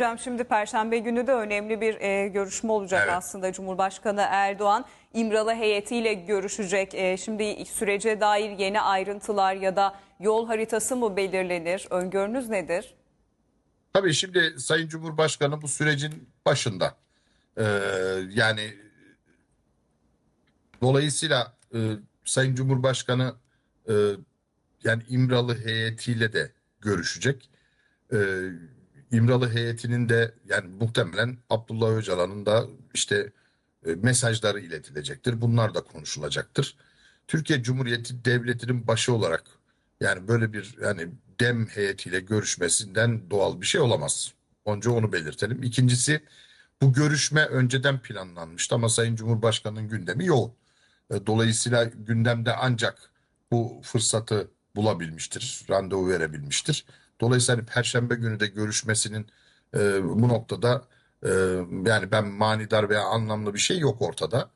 Hocam şimdi Perşembe günü de önemli bir e, görüşme olacak Evet. aslında. Cumhurbaşkanı Erdoğan İmralı heyetiyle görüşecek. E, şimdi sürece dair yeni ayrıntılar ya da yol haritası mı belirlenir? Öngörünüz nedir? Tabii şimdi Sayın Cumhurbaşkanı bu sürecin başında. Ee, yani dolayısıyla e, Sayın Cumhurbaşkanı e, yani İmralı heyetiyle de görüşecek. Ee, İmralı heyetinin de yani muhtemelen Abdullah Öcalan'ın da işte e, mesajları iletilecektir. Bunlar da konuşulacaktır. Türkiye Cumhuriyeti Devleti'nin başı olarak yani böyle bir yani dem heyetiyle görüşmesinden doğal bir şey olamaz. Önce onu belirtelim. İkincisi bu görüşme önceden planlanmıştı ama Sayın Cumhurbaşkanı'nın gündemi yoğun. E, Dolayısıyla gündemde ancak bu fırsatı bulabilmiştir, randevu verebilmiştir. Dolayısıyla hani Perşembe günü de görüşmesinin e, bu noktada e, yani ben manidar veya anlamlı bir şey yok ortada.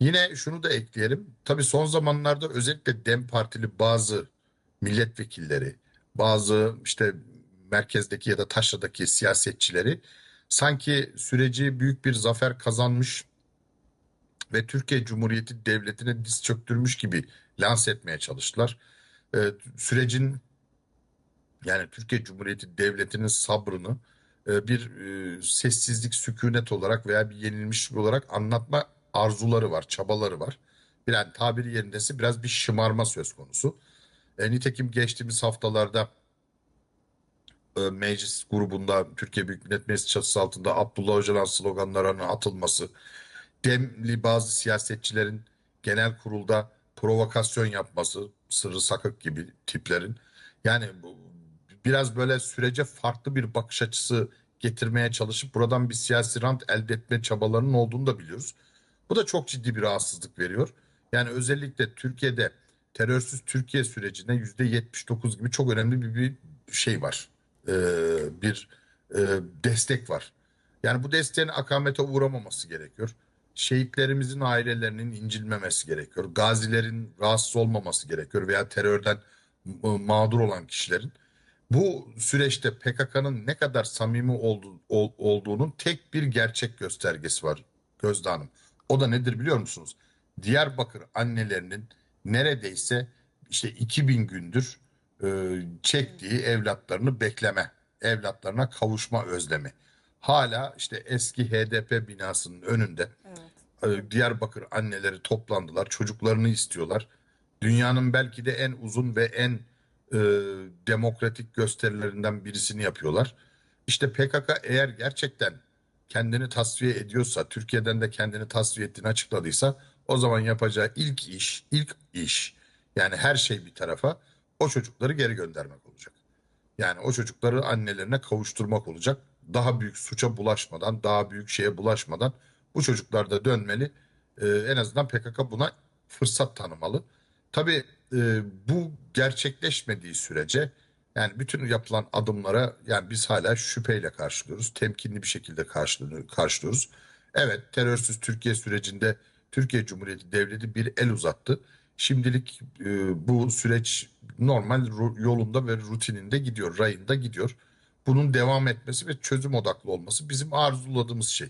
Yine şunu da ekleyelim. Tabii son zamanlarda özellikle DEM Partili bazı milletvekilleri, bazı işte merkezdeki ya da taşradaki siyasetçileri sanki süreci büyük bir zafer kazanmış ve Türkiye Cumhuriyeti Devleti'ne diz çöktürmüş gibi lanse etmeye çalıştılar. Ee, sürecin yani Türkiye Cumhuriyeti Devleti'nin sabrını e, bir e, sessizlik, sükunet olarak veya bir yenilmişlik olarak anlatma arzuları var, çabaları var. Yani tabiri yerindeyse biraz bir şımarma söz konusu. E, nitekim geçtiğimiz haftalarda meclis grubunda Türkiye Büyük Millet Meclisi çatısı altında Abdullah Öcalan sloganlarının atılması, demli bazı siyasetçilerin genel kurulda provokasyon yapması, sırrı sakık gibi tiplerin. Yani bu biraz böyle sürece farklı bir bakış açısı getirmeye çalışıp buradan bir siyasi rant elde etme çabalarının olduğunu da biliyoruz. Bu da çok ciddi bir rahatsızlık veriyor. Yani özellikle Türkiye'de terörsüz Türkiye sürecine yüzde 79 gibi çok önemli bir, bir şey var. Ee, bir e, destek var. Yani bu desteğin akamete uğramaması gerekiyor. Şehitlerimizin ailelerinin incilmemesi gerekiyor. Gazilerin rahatsız olmaması gerekiyor veya terörden m- mağdur olan kişilerin. Bu süreçte PKK'nın ne kadar samimi olduğu, ol- olduğunun tek bir gerçek göstergesi var Gözde Hanım. O da nedir biliyor musunuz? Diyarbakır annelerinin neredeyse işte 2000 gündür e, çektiği evlatlarını bekleme, evlatlarına kavuşma özlemi. Hala işte eski HDP binasının önünde e, Diyarbakır anneleri toplandılar, çocuklarını istiyorlar. Dünyanın belki de en uzun ve en e, demokratik gösterilerinden birisini yapıyorlar. İşte PKK eğer gerçekten kendini tasfiye ediyorsa, Türkiye'den de kendini tasfiye ettiğini açıkladıysa o zaman yapacağı ilk iş, ilk iş yani her şey bir tarafa o çocukları geri göndermek olacak. Yani o çocukları annelerine kavuşturmak olacak. Daha büyük suça bulaşmadan, daha büyük şeye bulaşmadan bu çocuklar da dönmeli. Ee, en azından PKK buna fırsat tanımalı. Tabii e, bu gerçekleşmediği sürece yani bütün yapılan adımlara yani biz hala şüpheyle karşılıyoruz. Temkinli bir şekilde karşılıyor- karşılıyoruz. Evet terörsüz Türkiye sürecinde Türkiye Cumhuriyeti Devleti bir el uzattı. Şimdilik e, bu süreç normal yolunda ve rutininde gidiyor, rayında gidiyor. Bunun devam etmesi ve çözüm odaklı olması bizim arzuladığımız şey.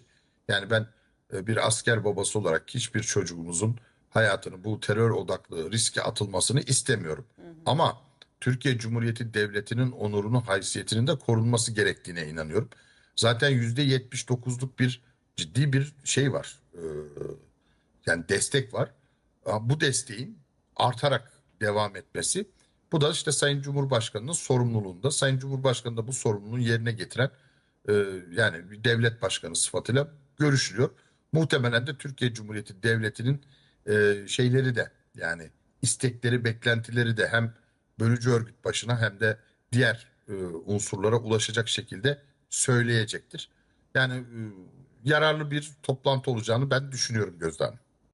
Yani ben e, bir asker babası olarak hiçbir çocuğumuzun hayatını bu terör odaklı riske atılmasını istemiyorum. Ama Türkiye Cumhuriyeti Devleti'nin onurunu, haysiyetinin de korunması gerektiğine inanıyorum. Zaten %79'luk bir ciddi bir şey var. Ee, yani destek var. Bu desteğin artarak devam etmesi bu da işte Sayın Cumhurbaşkanı'nın sorumluluğunda. Sayın Cumhurbaşkanı da bu sorumluluğu yerine getiren e, yani bir devlet başkanı sıfatıyla görüşülüyor. Muhtemelen de Türkiye Cumhuriyeti Devleti'nin e, şeyleri de yani istekleri, beklentileri de hem bölücü örgüt başına hem de diğer e, unsurlara ulaşacak şekilde söyleyecektir. Yani e, yararlı bir toplantı olacağını ben düşünüyorum Gözde.